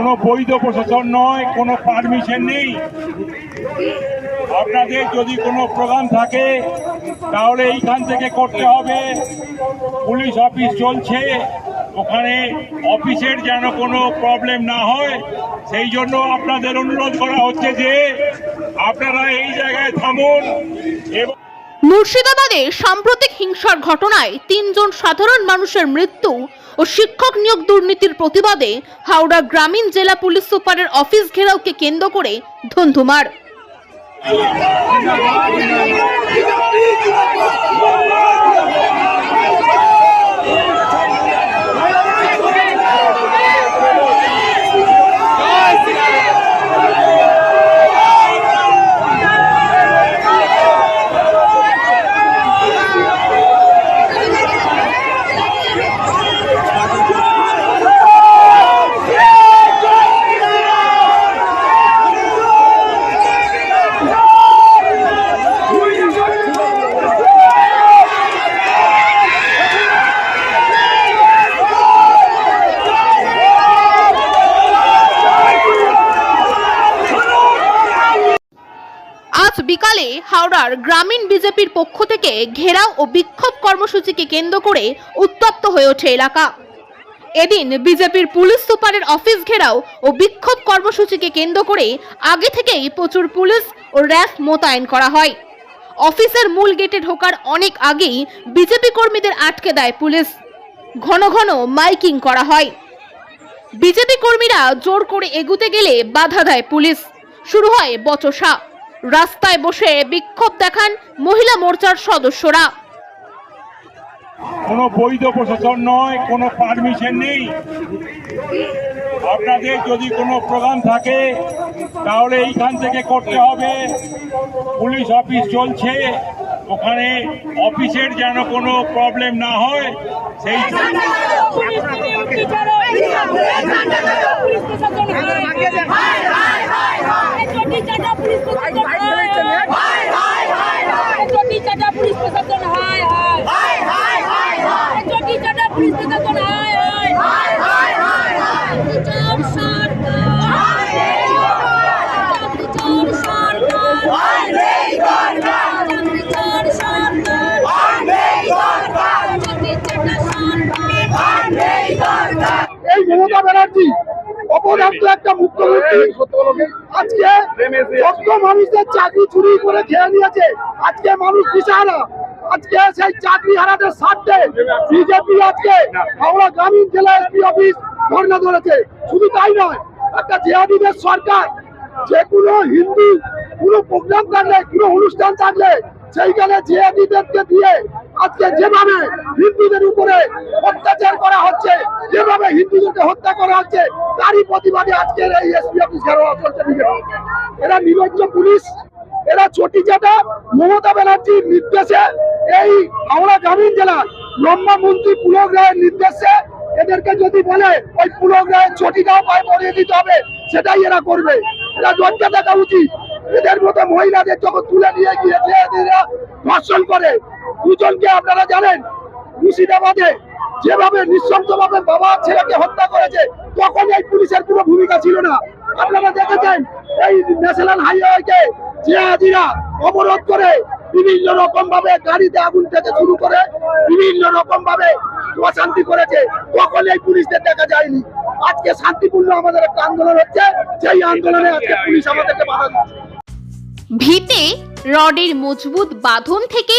কোনো বৈধ প্রশাসন নয়, কোনো পারমিশন নেই। আপনাদের যদি কোনো প্রোগ্রাম থাকে, তাহলে এইখান থেকে করতে হবে। পুলিশ অফিস চলছে, ওখানে অফিসের যেন কোনো প্রবলেম না হয়, সেই জন্য আপনাদের অনুরোধ করা হচ্ছে যে আপনারা এই জায়গায় থামুন এবং মুর্শিদাবাদে সাম্প্রতিক হিংসার ঘটনায় তিনজন সাধারণ মানুষের মৃত্যু ও শিক্ষক নিয়োগ দুর্নীতির প্রতিবাদে হাওড়া গ্রামীণ জেলা পুলিশ সুপারের অফিস ঘেরাওকে কেন্দ্র করে ধুন্ধুমার। আজ বিকালে হাওড়ার গ্রামীণ বিজেপির পক্ষ থেকে ঘেরাও ও বিক্ষোভ কর্মসূচিকে কেন্দ্র করে উত্তপ্ত হয়ে ওঠে এলাকা। এদিন বিজেপির পুলিশ সুপারের অফিস ঘেরাও ও বিক্ষোভ কর্মসূচিকে কেন্দ্র করে আগে থেকেই প্রচুর পুলিশ ও র্যাফ মোতায়েন করা হয়। অফিসের মূল গেটে ঢোকার অনেক আগেই বিজেপি কর্মীদের আটকে দেয় পুলিশ। ঘন ঘন মাইকিং করা হয়। বিজেপি কর্মীরা জোর করে এগুতে গেলে বাধা দেয় পুলিশ। শুরু হয় বচসা। রাস্তায় বসে বিক্ষোভ দেখান মহিলা মোর্চার সদস্যরা কোনো বৈধ প্রশাসন নয় কোনো পারমিশন নেই আপনাদের যদি কোনো প্রোগ্রাম থাকে তাহলে এইখান থেকে করতে হবে পুলিশ অফিস চলছে ওখানে অফিসের যেন কোনো প্রবলেম না হয় সেই এই মমতা ব্যানার্জি অপরাধ একটা মুখ্যমন্ত্রী আজকে মানুষদের চাকরি চুরি করে খেয়ে নিয়েছে। আজকে মানুষ দিশাহারা। আজকে সেই চাকরি স্বার্থে বিজেপি আজকে হাওড়া গ্রামীণ জেলা এসপি অফিস ধর্ণা ধরেছে। শুধু তাই নয় একটা জেহাদিদের সরকার যে কোনো হিন্দু কোনো প্রোগ্রাম থাকলে কোনো অনুষ্ঠান থাকলে সেইখানে জেহাদিদেরকে দিয়ে আজকে যেভাবে হিন্দুদের উপরে অত্যাচার করা হচ্ছে, যেভাবে হিন্দুদেরকে হত্যা করা হচ্ছে, তারই প্রতিবাদে আজকের এই এসপি অফিস চলছে এরা নির্লজ্জ পুলিশ, এরা চটি চাটা মমতা ব্যানার্জির নির্দেশে এই হাওড়া গ্রামীণ জেলার লম্বা মন্ত্রী পুলক রায়ের নির্দেশে এদেরকে যদি বলে, ওই পুলক রায়ের চটিটাও পায়ে পরিয়ে দিতে হবে সেটাই এরা করবে। এরা লজ্জা দেখা উচিত। এদের মতো মহিলাদের যখন তুলে নিয়ে গিয়ে এরা ধর্ষণ করে দুজনকে আপনারা জানেন, মুর্শিদাবাদে যেভাবে নৃশংসভাবে বাবা ছেলেকে হত্যা করেছে, তখন এই পুলিশের কোনো ভূমিকা ছিল না। আপনারা দেখেছেন, এই ন্যাশনাল হাইওয়েকে যে হাজিরা অবরোধ করে বিভিন্ন রকম ভাবে গাড়িতে আগুন থেকে শুরু করে বিভিন্ন রকম ভাবে অশান্তি করেছে। তখন এই পুলিশদের দেখা যায়নি। আজকে শান্তিপূর্ণ আমাদের একটা আন্দোলন হচ্ছে, সেই আন্দোলনে আজকে পুলিশ আমাদেরকে বাধা দিচ্ছে। ভিতে রডের মজবুত বাঁধন থেকে